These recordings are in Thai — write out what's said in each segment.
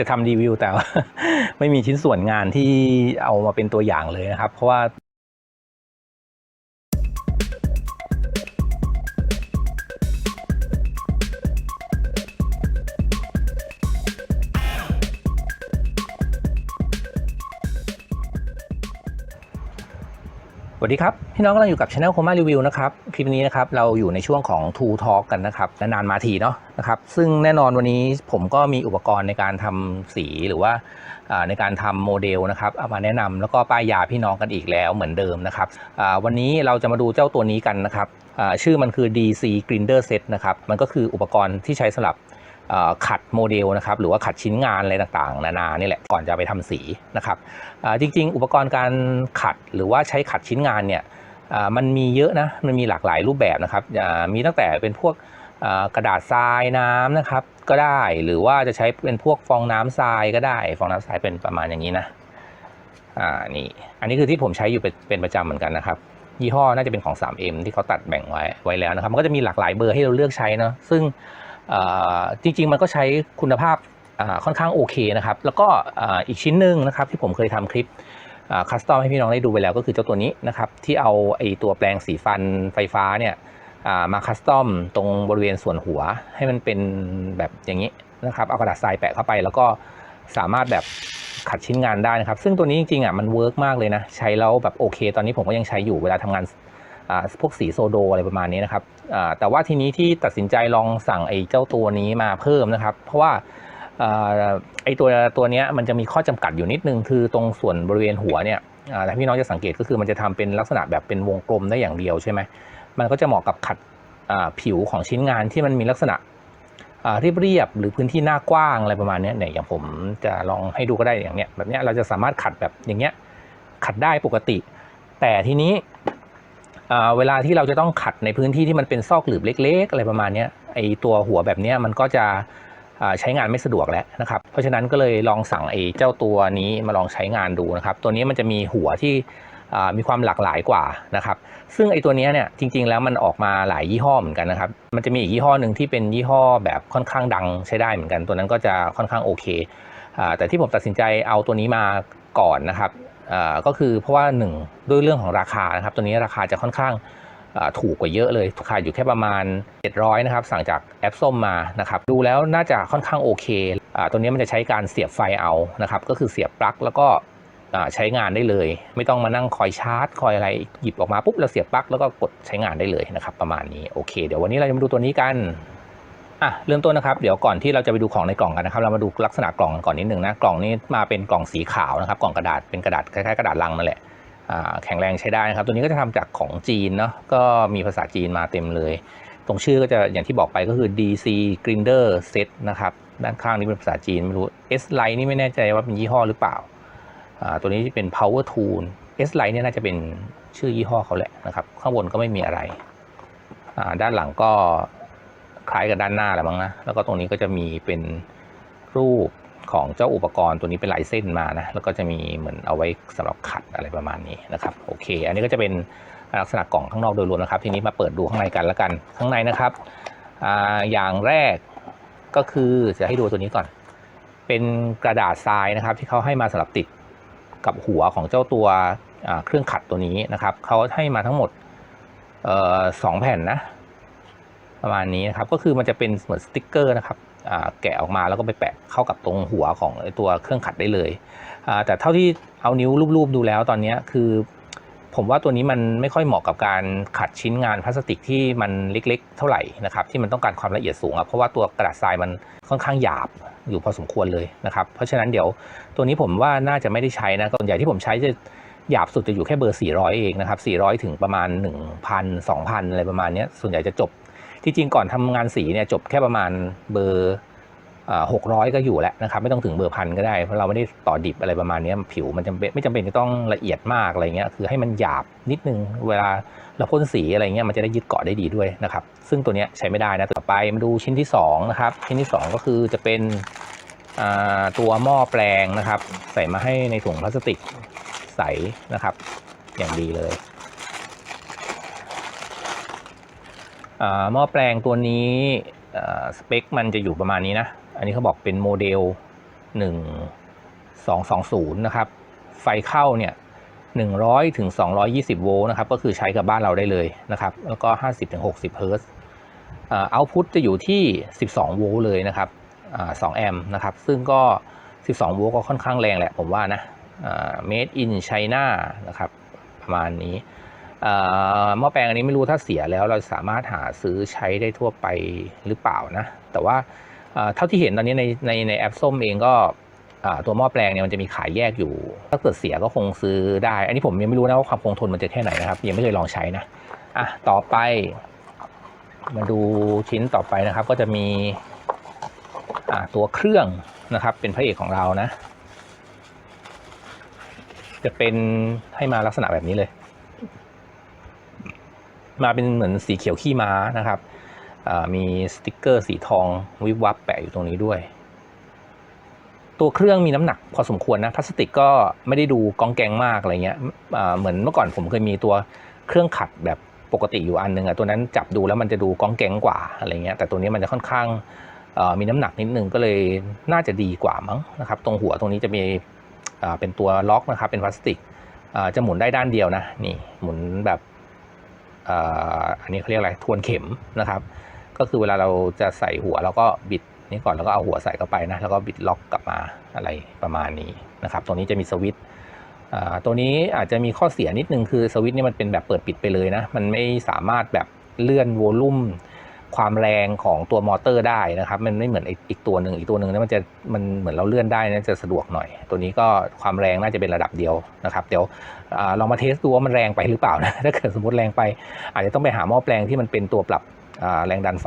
จะทำรีวิวแต่ว่า ไม่มีชิ้นส่วนงานที่เอามาเป็นตัวอย่างเลยนะครับ เพราะว่า สวัสดีครับ พี่น้องกำลังอยู่กับช anel โคม่ารีวิวนะครับ คลิปนี้นะครับเราอยู่ในช่วงของ Two Talk กันนะครับนานมาทีเนาะนะครับซึ่งแน่นอนวันนี้ผมก็มีอุปกรณ์ในการทำสีหรือว่าในการทำโมเดลนะครับเอามาแนะนำแล้วก็ป้ายยาพี่น้องกันอีกแล้วเหมือนเดิมนะครับวันนี้เราจะมาดูเจ้าตัวนี้กันนะครับชื่อมันคือ DC Grinder Set นะครับมันก็คืออุปกรณ์ที่ใช้สำหรับ ขัดโมเดลนะครับหรือว่าขัดชิ้นงานอะไรต่างๆ นานานี่แหละก่อนจะไปทำสีนะครับจริง ๆ อุปกรณ์การขัดหรือว่าใช้ขัดชิ้นงานเนี่ยมันมีเยอะนะมันมีหลากหลายรูปแบบนะครับมีตั้งแต่เป็นพวกกระดาษทรายน้ำนะครับก็ได้หรือว่าจะใช้เป็นพวกฟองน้ำทรายก็ได้ ฟองน้ำทรายเป็นประมาณอย่างนี้นะอ่านี่อันนี้คือที่ผมใช้อยู่เป็นประจำเหมือนกันนะครับยี่ห้อน่าจะเป็นของ 3M ที่เขาตัดแบ่งไว้ไว้แล้วนะครับมันก็จะมีหลากหลายเบอร์ให้เราเลือกใช้เนาะซึ่ง จริงๆ มันก็ใช้คุณภาพค่อนข้างโอเคนะครับ แล้วก็อีกชิ้นหนึ่งนะครับที่ผมเคยทำคลิปคัสตอมให้พี่น้องได้ดูไปแล้วก็คือเจ้าตัวนี้นะครับ ที่เอาไอตัวแปลงสีฟันไฟฟ้าเนี่ยมาคัสตอมตรงบริเวณส่วนหัวให้มันเป็นแบบอย่างนี้นะครับเอากระดาษทรายแปะเข้าไป แล้วก็สามารถแบบขัดชิ้นงานได้นะครับ ซึ่งตัวนี้จริงๆอะมันเวิร์กมากเลยนะ ใช้แล้วแบบโอเค ตอนนี้ผมก็ยังใช้อยู่เวลาทำงานพวกสีโซโดอะไรประมาณนี้นะครับ แต่ว่าทีนี้ที่ตัดสินใจลองสั่งไอ้เจ้าตัวนี้มาเพิ่มนะครับ เพราะว่าอ่าไอ้ตัวตัวนี้มันจะมีข้อจำกัดอยู่นิดนึง คือตรงส่วนบริเวณหัวเนี่ยอ่าถ้าพี่น้องจะสังเกตก็คือมันจะทำเป็นลักษณะแบบเป็นวงกลมได้อย่างเดียวใช่ไหมมันก็จะเหมาะกับขัดผิวของชิ้นงานที่มันมีลักษณะเรียบๆหรือพื้นที่หน้ากว้างอะไรประมาณนี้เนี่ยอย่างผมจะลองให้ดูก็ได้อย่างเนี้ยแบบเนี้ยเราจะสามารถขัดแบบอย่างเงี้ยขัดได้ปกติ แต่ทีนี้ เวลาที่เราจะต้องขัดในพื้นที่ที่มันเป็นซอกหลืบเล็ก ๆ อะไรประมาณนี้ไอตัวหัวแบบนี้มันก็จะใช้งานไม่สะดวกแล้วนะครับ เพราะฉะนั้นก็เลยลองสั่งไอ้เจ้าตัวนี้มาลองใช้งานดูนะครับ ตัวนี้มันจะมีหัวที่มีความหลากหลายกว่านะครับ ซึ่งไอ้ตัวนี้เนี่ยจริง ๆ แล้วมันออกมาหลายยี่ห้อเหมือนกันนะครับ มันจะมีอีกยี่ห้อหนึ่งที่เป็นยี่ห้อแบบค่อนข้างดังใช้ได้เหมือนกัน ตัวนั้นก็จะค่อนข้างโอเค แต่ที่ผมตัดสินใจเอาตัวนี้มาก่อนนะครับ ก็คือเพราะว่าหนึ่งด้วยเรื่องของราคานะครับตัวนี้ราคาจะค่อนข้างถูกกว่าเยอะเลยขายอยู่แค่ประมาณ 700นะครับสั่งจากแอปส้มมานะครับดูแล้วน่าจะค่อนข้างโอเคอตัวนี้มันจะใช้การเสียบไฟเอานะครับก็คือเสียบปลั๊กแล้วก็ใช้งานได้เลย ไม่ต้องมานั่งคอยชาร์จ คอยอะไรหยิบออกมาปุ๊บเราเสียบปลั๊กแล้วก็กดใช้งานได้เลยนะครับประมาณนี้โอเค เดี๋ยววันนี้เราจะมาดูตัวนี้กัน อะเริ่มต้นนะครับเดี๋ยวก่อนที่เราจะไปดูของในกล่องกันนะครับ เรามาดูลักษณะกล่องกันก่อนนิดหนึ่งนะกล่องนี้มาเป็นกล่องสีขาวนะครับ กล่องกระดาษเป็นกระดาษคล้ายๆกระดาษลังนั่นแหละอ่าแข็งแรงใช้ได้นะครับ ตัวนี้ก็จะทำจากของจีนเนาะก็มีภาษาจีนมาเต็มเลย ตรงชื่อก็จะอย่างที่บอกไปก็คือ DC Grinder Set นะครับด้านข้างนี้เป็นภาษาจีนไม่รู้ S Line นี่ไม่แน่ใจว่าเป็นยี่ห้อหรือเปล่าอ่าตัวนี้เป็น Power Tool S Line เนี่ยน่าจะเป็นชื่อยี่ห้อเขาแหละนะครับ ข้างบนก็ไม่มีอะไรอ่าด้านหลังก็ คล้ายกับด้านหน้าแหละมั้งนะ แล้วก็ตรงนี้ก็จะมีเป็นรูปของเจ้าอุปกรณ์ตัวนี้เป็นลายเส้นมานะ แล้วก็จะมีเหมือนเอาไว้สำหรับขัดอะไรประมาณนี้นะครับ โอเค อันนี้ก็จะเป็นลักษณะกล่องข้างนอกโดยรวมนะครับ ทีนี้มาเปิดดูข้างในกันแล้วกัน ข้างในนะครับออย่างแรกก็คือจะให้ดูตัวนี้ก่อน เป็นกระดาษทรายนะครับ ที่เขาให้มาสำหรับติดกับหัวของเจ้าตัวเครื่องขัดตัวนี้นะครับเขาให้มาทั้งหมดสองแผ่นนะ ประมาณนี้นะครับก็คือมันจะเป็นเหมือนสติกเกอร์นะครับแกะออกมาแล้วก็ไปแปะเข้ากับตรงหัวของตัวเครื่องขัดได้เลยแต่เท่าที่เอานิ้วรูปๆดูแล้วตอนนี้คือ ผมว่าตัวนี้มันไม่ค่อยเหมาะกับการขัดชิ้นงานพลาสติกที่มันเล็ก ๆ เท่าไหร่นะครับที่มันต้องการความละเอียดสูงเพราะว่าตัวกระดาษทรายมันค่อนข้างหยาบอยู่พอสมควรเลยนะครับเพราะฉะนั้นเดี๋ยวตัวนี้ผมว่าน่าจะไม่ได้ใช้นะส่วนใหญ่ที่ผมใช้จะหยาบสุดจะอยู่แค่เบอร์ 400 เองนะครับ 400 ถึงประมาณ 1,000 2,000 อะไรประมาณนี้ส่วนใหญ่จะจบ ที่จริงก่อนทำงานสีเนี่ยจบแค่ประมาณเบอร์หกร้อยก็อยู่แล้วนะครับไม่ต้องถึงเบอร์พันก็ได้เพราะเราไม่ได้ต่อดิบอะไรประมาณนี้ผิวมันจำเป็นไม่จำเป็นจะต้องละเอียดมากอะไรเงี้ยคือให้มันหยาบนิดนึงเวลาเราพ่นสีอะไรเงี้ยมันจะได้ยึดเกาะได้ดีด้วยนะครับซึ่งตัวเนี้ยใช้ไม่ได้นะต่อไปมาดูชิ้นที่สองนะครับชิ้นที่สองก็คือจะเป็นตัวหม้อแปลงนะครับ ใส่มาให้ในถุงพลาสติกใสนะครับ อย่างดีเลย อ่า หม้อแปลงตัวนี้สเปคมันจะอยู่ประมาณนี้นะ อันนี้เขาบอกเป็นโมเดล 1220 นะครับ ไฟเข้าเนี่ย 100ถึง220 โวลต์นะครับ ก็คือใช้กับบ้านเราได้เลยนะครับ แล้วก็ 50ถึง60 เฮิร์ตซ์เอาพุตจะอยู่ที่ 12 โวลต์เลยนะครับอ2แอมป์นะครับ ซึ่งก็ 12 โวลต์ก็ค่อนข้างแรงแหละผมว่านะอ่า made in China นะครับ ประมาณนี้ หม้อแปลงอันนี้ไม่รู้ถ้าเสียแล้วเราสามารถหาซื้อใช้ได้ทั่วไปหรือเปล่านะ แต่ว่าเท่าที่เห็นตอนนี้ในในในแอปส้มเองก็ตัวหม้อแปลงเนี่ยมันจะมีขายแยกอยู่ ถ้าเกิดเสียก็คงซื้อได้ อันนี้ผมยังไม่รู้นะว่าความคงทนมันจะแค่ไหนนะครับ ยังไม่เคยลองใช้นะอะต่อไป มาดูชิ้นต่อไปนะครับ ก็จะมีตัวเครื่องนะครับ เป็นพระเอกของเรานะ จะเป็นให้มาลักษณะแบบนี้เลย มาเป็นเหมือนสีเขียวขี้ม้านะครับมีสติกเกอร์สีทองวิบวับแปะอยู่ตรงนี้ด้วย ตัวเครื่องมีน้ำหนักพอสมควรนะพลาสติกก็ไม่ได้ดูกองแกงมากอะไรเงี้ยเหมือนเมื่อก่อนผมเคยมีตัวเครื่องขัดแบบปกติอยู่อันหนึงอะตัวนั้นจับดูแล้วมันจะดูกองแกงกว่าอะไรเงี้ยแต่ตัวนี้มันจะค่อนข้างมีน้ำหนักนิดนึงก็เลยน่าจะดีกว่ามั้งนะครับ ตรงหัวตรงนี้จะมีเป็นตัวล็อกนะครับเป็นพลาสติกจะหมุนได้ด้านเดียวนะนี่หมุนแบบ อันนี้เขาเรียกอะไรทวนเข็มนะครับ ก็คือเวลาเราจะใส่หัวเราก็บิดนี่ก่อนแล้วก็เอาหัวใส่เข้าไปนะแล้วก็บิดล็อกกลับมาอะไรประมาณนี้นะครับตรงนี้จะมีสวิตช์ตัวนี้อาจจะมีข้อเสียนิดนึงคือสวิตช์นี่มันเป็นแบบเปิดปิดไปเลยนะมันไม่สามารถแบบเลื่อนโวลูม ความแรงของตัวมอเตอร์ได้นะครับ มันไม่เหมือนอีกตัวหนึ่งอีกตัวหนึ่งเนี่ยมันจะมันเหมือนเราเลื่อนได้นะจะสะดวกหน่อย ตัวนี้ก็ความแรงน่าจะเป็นระดับเดียวนะครับ เดี๋ยวอลองมาเทสดูว่ามันแรงไปหรือเปล่านะถ้าเกิดสมมติแรงไป อาจจะต้องไปหาหม้อแปลงที่มันเป็นตัวปรับแรงดันไฟ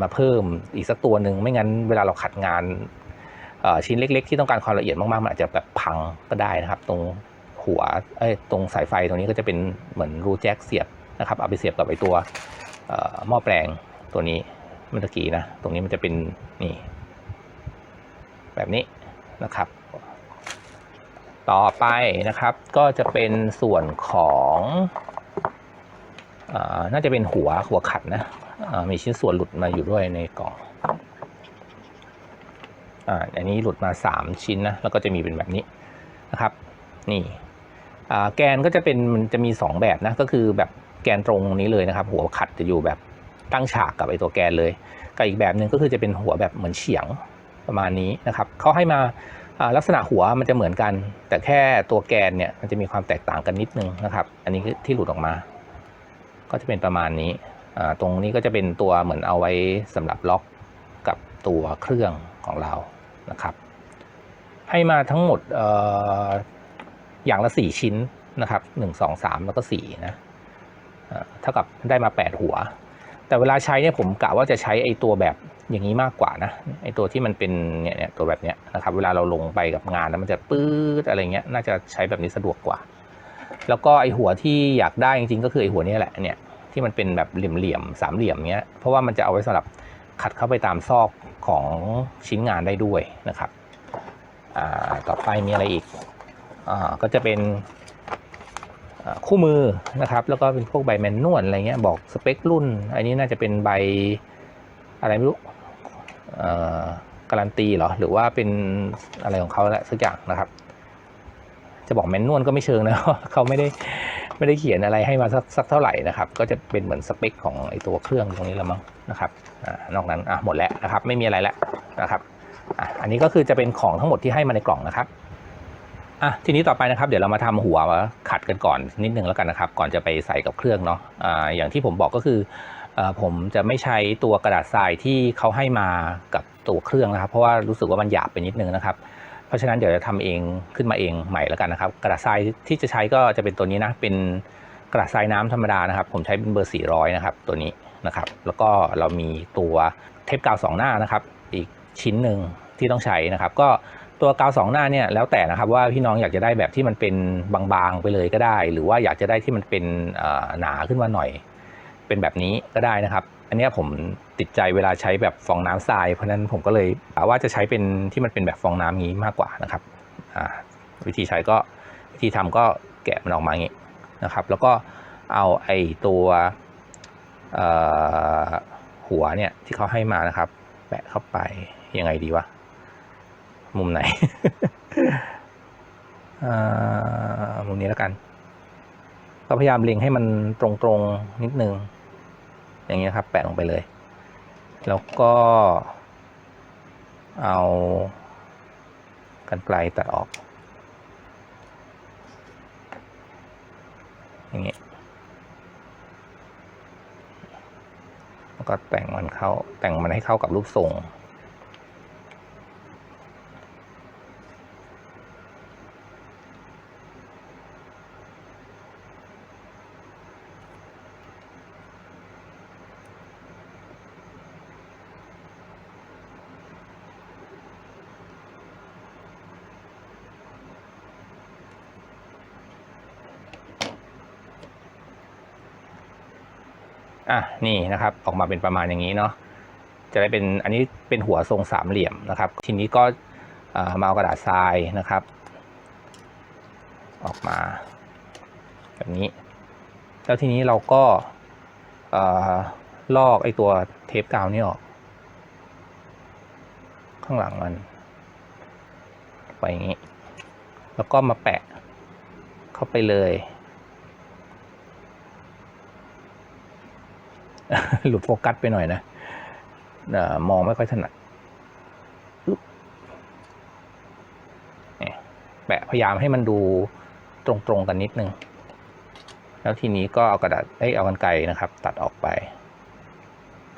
มาเพิ่มอีกสักตัวหนึ่งไม่งั้นเวลาเราขัดงานชิ้นเล็ก ๆ ที่ต้องการความละเอียดมากๆมันอาจจะแบบพังก็ได้นะครับ ตรงหัวเอ้ยตรงสายไฟตรงนี้ก็จะเป็นเหมือนรูแจ็คเสียบนะครับเอาไปเสียบกับไอตัวหม้อแปลง ตัวนี้เมื่อกี้นะ ตรงนี้มันจะเป็นนี่ แบบนี้นะครับ ต่อไปนะครับ ก็จะเป็นส่วนของอาน่าจะเป็นหัวหัวขัดนะมีชิ้นส่วนหลุดมาอยู่ด้วยในกล่องอ่าอันนี้หลุดมา 3 ชิ้นนะ แล้วก็จะมีเป็นแบบนี้นะครับ นี่แกนก็จะเป็นมันจะมี 2 แบบนะ ก็คือแบบแกนตรงนี้เลยนะครับ หัวขัดจะอยู่แบบ ตั้งฉากกับไอตัวแกนเลยกับอีกแบบหนึ่งก็คือจะเป็นหัวแบบเหมือนเฉียงประมาณนี้นะครับเขาให้มาลักษณะหัวมันจะเหมือนกัน แต่แค่ตัวแกนเนี่ยมันจะมีความแตกต่างกันนิดนึงนะครับ อันนี้คือที่หลุดออกมา ก็จะเป็นประมาณนี้ตรงนี้ก็จะเป็นตัวเหมือนเอาไว้สำหรับล็อกกับตัวเครื่องของเรานะครับ ให้มาทั้งหมดออย่างละ 4 ชิ้นนะครับ 1 2 3 แล้วก็4นะเท่ากับได้มา 8 หัว แต่เวลาใช้เนี่ยผมกะว่าจะใช้ไอตัวแบบอย่างนี้มากกว่านะไอตัวที่มันเป็นเนี่ยเนี่ยตัวแบบเนี้ยนะครับเวลาเราลงไปกับงานแล้วมันจะปื๊ดอะไรเงี้ยน่าจะใช้แบบนี้สะดวกกว่า แล้วก็ไอหัวที่อยากได้จริงๆก็คือไอหัวนี้แหละเนี่ยที่มันเป็นแบบเหลี่ยมๆสามเหลี่ยมเงี้ยเพราะว่ามันจะเอาไว้สำหรับขัดเข้าไปตามซอกของชิ้นงานได้ด้วยนะครับต่อไปมีอะไรอีกอ่าก็จะเป็น คู่มือนะครับ แล้วก็เป็นพวกใบแมนนวลอะไรเงี้ยบอกสเปครุ่น อันนี้น่าจะเป็นใบอะไรไม่รู้การันตีเหรอ หรือว่าเป็นอะไรของเขาแหละสักอย่างนะครับ จะบอกแมนนวลก็ไม่เชิงนะเขาไม่ได้ไม่ได้เขียนอะไรให้มาสักสักเท่าไหร่นะครับ ก็จะเป็นเหมือนสเปคของไอตัวเครื่องตรงนี้ล้วมั้งนะครับอนอกนั้นอะหมดแล้วนะครับ ไม่มีอะไรแล้วนะครับออันนี้ก็คือจะเป็นของทั้งหมดที่ให้มาในกล่องนะครับ อะทีนี้ต่อไปนะครับเดี๋ยวเรามาทำหัวขัดกันก่อนนิดนึงแล้วกันนะครับ ก่อนจะไปใส่กับเครื่องเนาะอ่าอย่างที่ผมบอกก็คืออ่อผมจะไม่ใช้ตัวกระดาษทรายที่เขาให้มากับตัวเครื่องนะครับ เพราะว่ารู้สึกว่ามันหยาบไปนิดนึงนะครับ เพราะฉะนั้นเดี๋ยวจะทำเองขึ้นมาเองใหม่แล้วกันนะครับ กระดาษทรายที่จะใช้ก็จะเป็นตัวนี้นะเป็นกระดาษทรายน้ำธรรมดานะครับ ผมใช้เป็นเบอร์ 400 นะครับ ตัวนี้นะครับ แล้วก็เรามีตัวเทปกาวสองหน้านะครับ อีกชิ้นหนึ่งที่ต้องใช้นะครับ ก็ ตัวกาวสองหน้าเนี่ยแล้วแต่นะครับว่าพี่น้องอยากจะได้แบบที่มันเป็นบางๆไปเลยก็ได้ หรือว่าอยากจะได้ที่มันเป็นหนาขึ้นมาหน่อย เป็นแบบนี้ก็ได้นะครับ อันนี้ผมติดใจเวลาใช้แบบฟองน้ำทราย เพราะฉะนั้นผมก็เลยกะว่าจะใช้เป็นที่มันเป็นแบบฟองน้ำงี้มากกว่านะครับวิธีใช้ก็วิธีทำก็แกะมันออกมาอย่างนี้นะครับ แล้วก็เอาไอ้ตัวหัวเนี่ยที่เขาให้มานะครับ แปะเข้าไปยังไงดีวะ มุมไหนอ่ามุมนี้แล้วกัน ก็พยายามเล็งให้มันตรงๆนิดนึง อย่างเงี้ยครับ แปะลงไปเลย แล้วก็เอากันไกลตัดออก อย่างเงี้ยแล้วก็แต่งมันเข้าแต่งมันให้เข้ากับรูปทรง นี่นะครับ ออกมาเป็นประมาณอย่างนี้เนาะจะได้เป็นอันนี้เป็นหัวทรงสามเหลี่ยมนะครับ ทีนี้ก็มาเอากระดาษทรายนะครับ ออกมา แบบนี้ แล้วทีนี้เราก็ลอกไอตัวเทปกาวนี่ออก ข้างหลังมัน ไปอย่างนี้ แล้วก็มาแปะเข้าไปเลย หลุดโฟกัสไปหน่อยนะมองไม่ค่อยถนัดเนี่ยแปะพยายามให้มันดูตรงๆกันนิดนึง แล้วทีนี้ก็เอากระดาษเอ้ยเอากันไกรนะครับ ตัดออกไป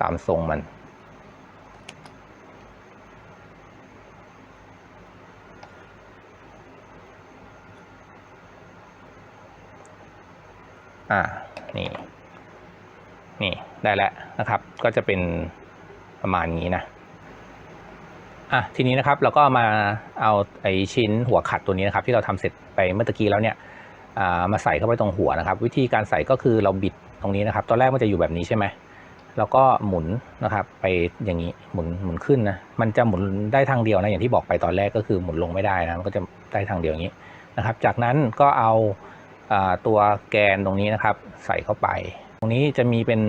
ตามทรงมันอ่า นี่ นี่ ได้แล้วนะครับ ก็จะเป็นประมาณนี้นะอะทีนี้นะครับเราก็มาเอาไอชิ้นหัวขัดตัวนี้นะครับ ที่เราทำเสร็จไปเมื่อตะกี้แล้วเนี่ยอ่ามาใส่เข้าไปตรงหัวนะครับ วิธีการใส่ก็คือเราบิดตรงนี้นะครับ ตอนแรกมันจะอยู่แบบนี้ใช่ไหมแล้วก็หมุนนะครับ ไปอย่างนี้หมุนหมุนขึ้นนะมันจะหมุนได้ทางเดียวนะอย่างที่บอกไปตอนแรกก็คือหมุนลงไม่ได้นะมันก็จะได้ทางเดียวอย่างนี้นะครับ จากนั้นก็เอาอ่าตัวแกนตรงนี้นะครับ ใส่เข้าไป ตรงนี้จะมีเป็น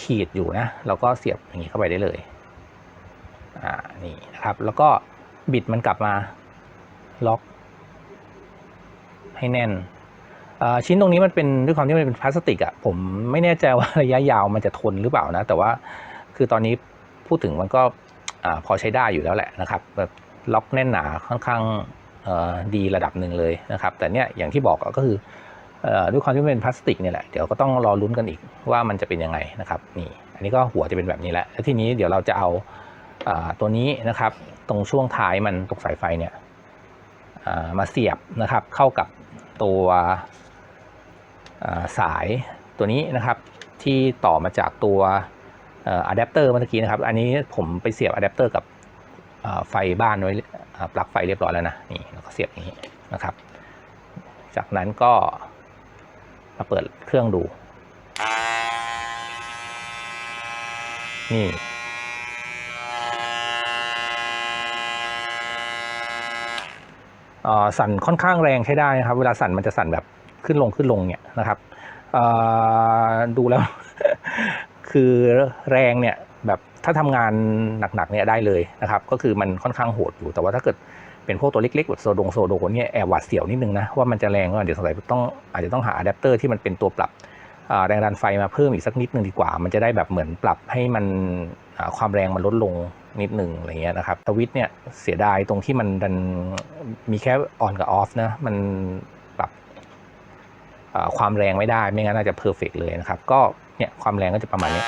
ขีดอยู่นะเราก็เสียบอย่างนี้เข้าไปได้เลยอ่านี่นะครับ แล้วก็บิดมันกลับมาล็อก ให้แน่นชิ้นตรงนี้มันเป็นด้วยความที่มันเป็นพลาสติกอะ่ะผมไม่แน่ใจว่าระยะยาวมันจะทนหรือเปล่านะ แต่ว่าคือตอนนี้พูดถึงมันก็อพอใช้ได้อยู่แล้วแหละนะครับแบบล็อกแน่นหนาค่อนข้างดีระดับหนึ่งเลยนะครับ แต่เนี้ยอย่างที่บอกก็คือ ด้วยความที่เป็นพลาสติกเนี่ยแหละเดี๋ยวก็ต้องรอลุ้นกันอีกว่ามันจะเป็นยังไงนะครับนี่อันนี้ก็หัวจะเป็นแบบนี้แหละแล้วทีนี้เดี๋ยวเราจะเอาอตัวนี้นะครับ ตรงช่วงท้ายมันตรงสายไฟเนี่ยมาเสียบนะครับเข้ากับตัวสายตัวนี้นะครับ ที่ต่อมาจากตัวอะแดปเตอร์เมื่อกี้นะครับ อันนี้ผมไปเสียบอะแดปเตอร์กับไฟบ้านไว้ปลั๊กไฟเรียบร้อยแล้วนะนี่แล้วก็เสียบอย่างนี้นะครับ จากนั้นก็ มาเปิดเครื่องดู นี่สั่นค่อนข้างแรงใช้ได้นะครับ เวลาสั่นมันจะสั่นแบบขึ้นลงขึ้นลงเนี่ยนะครับดูแล้ว คือแรงเนี่ยแบบถ้าทำงานหนักๆเนี่ยได้เลยนะครับ ก็คือมันค่อนข้างโหดอยู่แต่ว่าถ้าเกิด เป็นพวกตัวเล็กๆแบบโซดงโซโดเนี่ยแอบหวาดเสียวนิดนึงนะว่ามันจะแรงก็เดี๋ยวสงสัยต้องอาจจะต้องหาอะแดปเตอร์ที่มันเป็นตัวปรับแรงดันไฟมาเพิ่มอีกสักนิดนึงดีกว่า มันจะได้แบบเหมือนปรับให้มันความแรงมันลดลงนิดนึงอะไรเงี้ยนะครับสวิตเนี่ยเสียดายตรงที่มันดันมีแค่ออนกับออฟนะมันปรับความแรงไม่ได้ไม่งั้นน่าจะเพอร์เฟกเลยนะครับก็เนี่ยความแรงก็จะประมาณนี้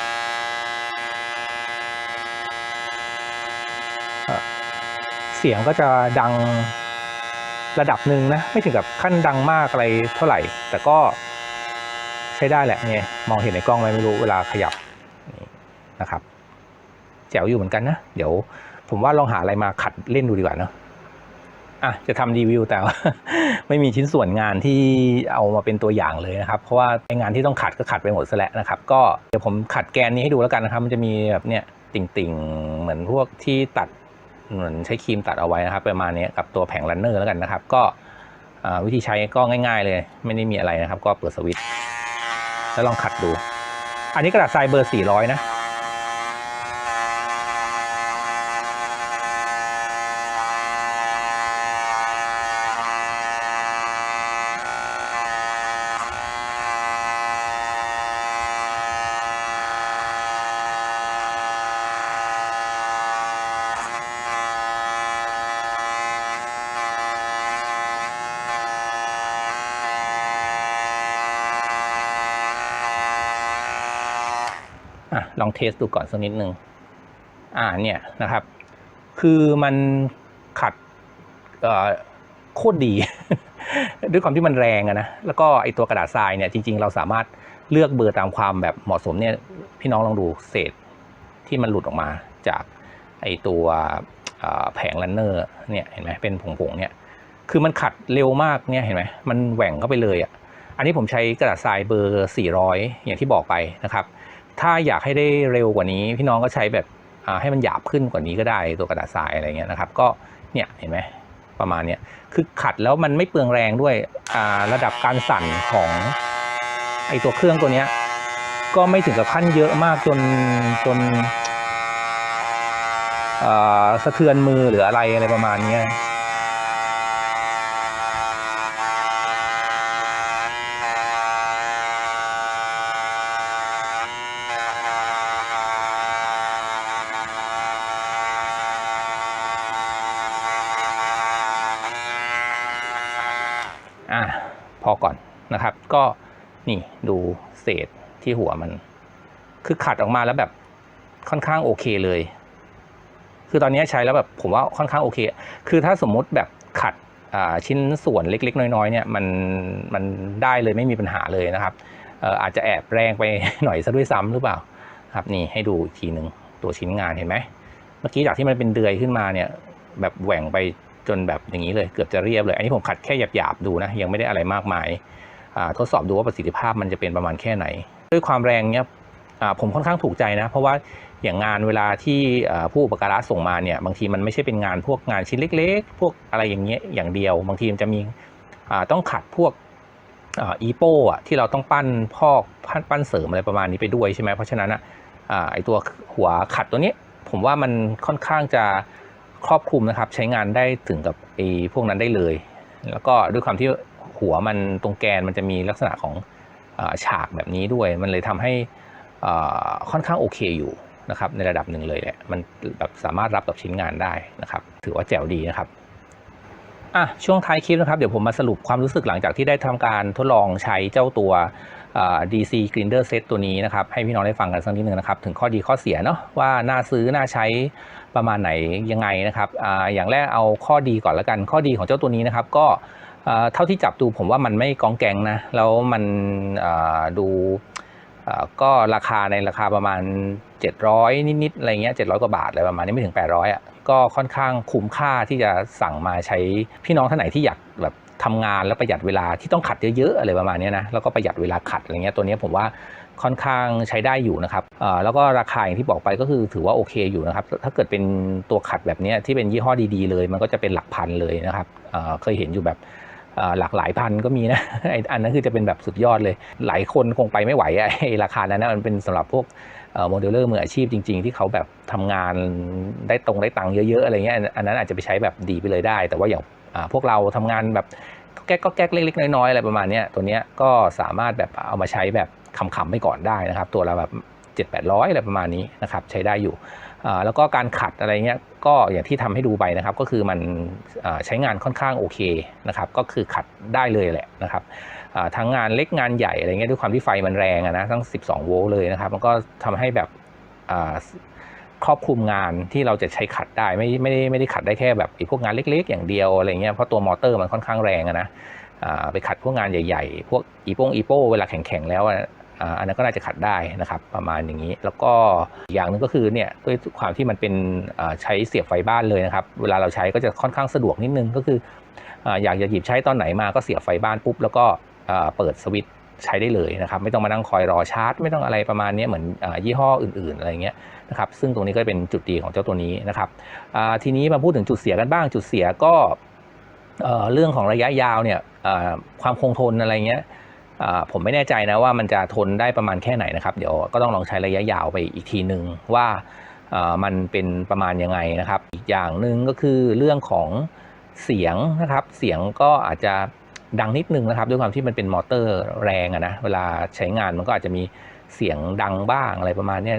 เสียงก็จะดังระดับหนึ่งนะ ไม่ถึงกับขั้นดังมากอะไรเท่าไหร่ แต่ก็ใช้ได้แหละเนี่ยมองเห็นในกล้องไหมไม่รู้เวลาขยับนะครับ แจ๋วอยู่เหมือนกันนะ เดี๋ยวผมว่าลองหาอะไรมาขัดเล่นดูดีกว่าเนอะอะจะทำรีวิวแต่ว่าไม่มีชิ้นส่วนงานที่เอามาเป็นตัวอย่างเลยนะครับ เพราะว่าในงานที่ต้องขัดก็ขัดไปหมดซะแล้วนะครับ ก็เดี๋ยวผมขัดแกนนี้ให้ดูแล้วกันนะครับ มันจะมีแบบเนี่ยติ่งๆ เหมือนพวกที่ตัด เหมือนใช้ครีมตัดเอาไว้นะครับ ประมาณนี้กับตัวแผงรันเนอร์แล้วกันนะครับ ก็วิธีใช้ก็ง่าย ๆ เลย ไม่ได้มีอะไรนะครับ ก็เปิดสวิตช์แล้วลองขัดดู อันนี้กระดาษทรายเบอร์ 400 นะ อะลองเทสดูก่อนสักนิดนึงอ่าเนี่ยนะครับ คือมันขัดโคตรดี ด้วยความที่มันแรงอะนะแล้วก็ไอตัวกระดาษทรายเนี่ยจริง ๆ เราสามารถเลือกเบอร์ตามความแบบเหมาะสมเนี่ยพี่น้องลองดูเศษที่มันหลุดออกมาจากไอตัวแผงลันเนอร์เนี่ยเห็นไหมเป็นผงๆเนี่ยคือมันขัดเร็วมากเนี่ยเห็นไหมมันแหว่งเข้าไปเลยอะอันนี้ผมใช้กระดาษทรายเบอร์ 400 อย่างที่บอกไปนะครับ ถ้าอยากให้ได้เร็วกว่านี้ พี่น้องก็ใช้แบบให้มันหยาบขึ้นกว่านี้ก็ได้ตัวกระดาษทรายอะไรเงี้ยนะครับ ก็เนี่ยเห็นไหมประมาณเนี้ยคือขัดแล้วมันไม่เปลืองแรงด้วยระดับการสั่นของไอตัวเครื่องตัวเนี้ยก็ไม่ถึงกับขั้นเยอะมากจนจนสะเทือนมือหรืออะไรอะไรประมาณเนี้ย อะพอ ก่อนนะครับ ก็นี่ดูเศษที่หัวมัน คือขัดออกมาแล้วแบบค่อนข้างโอเคเลย คือตอนนี้ใช้แล้วแบบผมว่าค่อนข้างโอเค คือถ้าสมมุติแบบขัดชิ้นส่วนเล็ก ๆ น้อยๆเนี่ยมันมันได้เลยไม่มีปัญหาเลยนะครับเอ่ออาจจะแอบแรงไปหน่อยซะด้วยซ้ำหรือเปล่า ครับนี่ให้ดูอีกทีหนึ่งตัวชิ้นงานเห็นไหมเมื่อกี้จากที่มันเป็นเดือยขึ้นมาเนี่ย แบบแหว่งไป จนแบบอย่างนี้เลยเกือบจะเรียบเลย อันนี้ผมขัดแค่หยาบๆดูนะ ยังไม่ได้อะไรมากมายทดสอบดูว่าประสิทธิภาพมันจะเป็นประมาณแค่ไหน ด้วยความแรงเนี่ยผมค่อนข้างถูกใจนะ เพราะว่าอย่างงานเวลาที่ผู้อุปการะส่งมาเนี่ยบางทีมันไม่ใช่เป็นงานพวกงานชิ้นเล็ก ๆ พวกอะไรอย่างเงี้ยอย่างเดียว บางทีมันจะมีต้องขัดพวกอีโป้ที่เราต้องปั้นพอกปั้นปั้นเสริมอะไรประมาณนี้ไปด้วยใช่ไหมเพราะฉะนั้นอะไอตัวหัวขัดตัวนี้ผมว่ามันค่อนข้างจะ ครอบคลุมนะครับ ใช้งานได้ถึงกับไอ้พวกนั้นได้เลย แล้วก็ด้วยความที่หัวมันตรงแกนมันจะมีลักษณะของอฉากแบบนี้ด้วย มันเลยทำให้ค่อนข้างโอเคอยู่นะครับในระดับหนึ่งเลยแหละมันแบบสามารถรับกับชิ้นงานได้นะครับ ถือว่าแจ๋วดีนะครับอะช่วงท้ายคลิปนะครับ เดี๋ยวผมมาสรุปความรู้สึกหลังจากที่ได้ทำการทดลองใช้เจ้าตัว DC Grinder Set ตัวนี้นะครับ ให้พี่น้องได้ฟังกันสักนิดนึงนะครับ ถึงข้อดีข้อเสียเนาะว่าน่าซื้อน่าใช้ ประมาณไหนยังไงนะครับออย่างแรกเอาข้อดีก่อนละกันข้อดีของเจ้าตัวนี้นะครับ ก็เท่าที่จับดูผมว่ามันไม่กองแกงนะแล้วมันดูก็ราคาในราคาประมาณ 700 นิดๆอะไรเงี้ย700 กว่าบาทอะไรประมาณนี้ไม่ถึง 800อะก็ค่อนข้างคุ้มค่าที่จะสั่งมาใช้พี่น้องท่านไหนที่อยากแบบทำงานแล้วประหยัดเวลาที่ต้องขัดเยอะๆอะไรประมาณนี้นะแล้วก็ประหยัดเวลาขัดอะไรเงี้ยตัวเนี้ยผมว่า ค่อนข้างใช้ได้อยู่นะครับแล้วก็ราคาอย่างที่บอกไปก็คือถือว่าโอเคอยู่นะครับ ถ้าเกิดเป็นตัวขัดแบบนี้ที่เป็นยี่ห้อดีๆเลย มันก็จะเป็นหลักพันเลยนะครับเคยเห็นอยู่แบบหลากหลายพันก็มีนะไออันนั้นคือจะเป็นแบบสุดยอดเลย หลายคนคงไปไม่ไหวไอ้ราคานั้นนะมันเป็นสำหรับพวกโมเดลเลอร์มืออาชีพจริง ๆ ที่เขาแบบทำงานได้ตรงได้ตังค์เยอะๆอะไรเงี้ยอันนั้นอาจจะไปใช้แบบดีไปเลยได้ แต่ว่าอย่างพวกเราทำงานแบบแก๊กก็แก๊กเล็กๆน้อยๆอะไรประมาณนี้ตัวเนี้ยก็สามารถแบบเอามาใช้แบบ ขำๆไปก่อนได้นะครับ ตัวละแบบ7 8 0 0อะไรประมาณนี้นะครับใช้ได้อยู่ แล้วก็การขัดอะไรเงี้ยก็อย่างที่ทำให้ดูไปนะครับ ก็คือมันใช้งานค่อนข้างโอเคนะครับก็คือขัดได้เลยแหละนะครับทั้งงานเล็กงานใหญ่อะไรเงี้ยด้วยความที่ไฟมันแรงะนะทั้ง 12 โวลต์เลยนะครับมันก็ทำให้แบบครอบคลุมงานที่เราจะใช้ขัดได้ไม่ไม่ได้ไม่ได้ขัดได้แค่แบบไอ้พวกงานเล็กๆ อย่างเดียวอะไรเงี้ยเพราะตัวมอเตอร์มันค่อนข้างแรงะนะไปขัดพวกงานใหญ่ๆ พวกอีโป้งอีโป้เวลาแข็งๆแล้ว อันนั้นก็น่าจะขัดได้นะครับประมาณอย่างนี้ แล้วก็อย่างหนึ่งก็คือเนี่ยด้วยความที่มันเป็นใช้เสียบไฟบ้านเลยนะครับเวลาเราใช้ก็จะค่อนข้างสะดวกนิดนึงก็คืออยากจะหยิบใช้ตอนไหนมาก็เสียบไฟบ้านปุ๊บแล้วก็เปิดสวิตช์ใช้ได้เลยนะครับไม่ต้องมานั่งคอยรอชาร์จ ไม่ต้องอะไรประมาณนี้เหมือนอยี่ห้ออื่น ๆอะไรเงี้ยนะครับซึ่งตรงนี้ก็เป็นจุดดีของเจ้าตัวนี้นะครับทีนี้มาพูดถึงจุดเสียกันบ้างจุดเสียก็เอ่อเรื่องของระยะยาวเนี่ยความคงทนอะไรเงี้ย ผมไม่แน่ใจนะว่ามันจะทนได้ประมาณแค่ไหนนะครับ เดี๋ยวก็ต้องลองใช้ระยะยาวไปอีกทีหนึ่งว่ามันเป็นประมาณยังไงนะครับ อีกอย่างหนึ่งก็คือเรื่องของเสียงนะครับ เสียงก็อาจจะดังนิดนึงนะครับ ด้วยความที่มันเป็นมอเตอร์แรงะนะเวลาใช้งานมันก็อาจจะมีเสียงดังบ้างอะไรประมาณนี้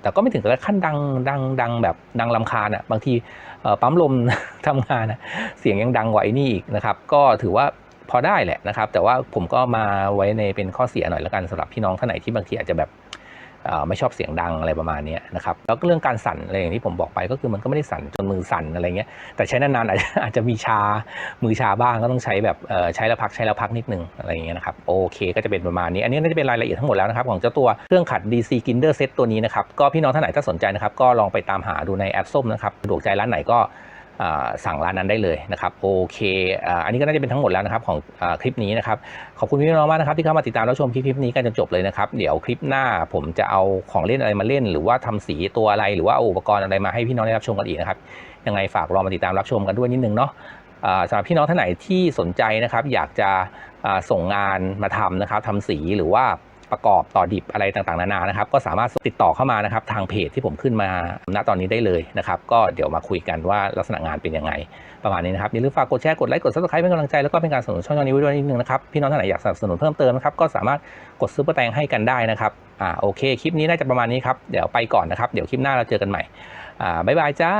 แต่ก็ไม่ถึงกับขั้นดังดังดังแบบดังลำคาญอะบางทีปั๊มลมทำงานอะเสียงยังดังกว่าไอ้นี่อีกนะครับ ก็ถือว่า พอได้แหละนะครับ แต่ว่าผมก็มาไว้ในเป็นข้อเสียหน่อยแล้วกันสำหรับพี่น้องท่านไหนที่บางทีอาจจะแบบไม่ชอบเสียงดังอะไรประมาณนี้นะครับแล้วก็เรื่องการสั่นอะไรอย่างที่ผมบอกไปก็คือมันก็ไม่ได้สั่นจนมือสั่นอะไรเงี้ยแต่ใช้นานๆอาจจะอาจจะมีชามือชาบ้างก็ต้องใช้แบบใช้แล้วพักใช้แล้วพักนิดนึงอะไรอย่างเงี้ยนะครับโอเคก็จะเป็นประมาณนี้ อันนี้น่าจะเป็นรายละเอียดทั้งหมดแล้วนะครับของเจ้าตัวเครื่องขัด DC Ginder Set ตัวนี้นะครับก็พี่น้องท่านไหนถ้าสนใจนะครับก็ลองไปตามหาดูในแอปส้มนะครับสะดวกใจร้านไหนก็ สั่งร้านนั้นได้เลยนะครับโอเคอันนี้ก็น่าจะเป็นทั้งหมดแล้วนะครับของอคลิปนี้นะครับขอบคุณพี่น้องมากนะครับที่เข้ามาติดตามแล้วชมคลิปนี้กันจนจบเลยนะครับเดี๋ยวคลิปหน้าผมจะเอาของเล่นอะไรมาเล่น หรือว่าทำสีตัวอะไรหรือว่าเอาอุปกรณ์อะไรมาให้พี่น้องได้รับชมกันอีกนะครับยังไงฝากรอมาติดตามรับชมกันด้วยนิดนึงเนาะสำหรับพี่น้องท่านไหนที่สนใจนะครับอยากจะส่งงานมาทำนะครับทำสีหรือว่า ประกอบต่อดิบอะไรต่างๆนานานะครับ ก็สามารถติดต่อเข้ามานะครับ ทางเพจที่ผมขึ้นมาณตอนนี้ได้เลยนะครับ ก็เดี๋ยวมาคุยกันว่าลักษณะงานเป็นยังไง ประมาณนี้นะครับอย่าลืมฝากกดแชร์กดไลค์กด subscribe เป็นกำลังใจแล้วก็เป็นการสนับสนุนช่องนี้ไว้ด้วยนิดนึงนะครับพี่น้องท่านไหนอยากสนับสนุนเพิ่มเติมนะครับก็สามารถกดซุปเปอร์แตงให้กันได้นะครับอ่าโอเคคลิปนี้น่าจะประมาณนี้ครับเดี๋ยวไปก่อนนะครับเดี๋ยวคลิปหน้าเราเจอกันใหม่อ่าบ๊ายบายจ้า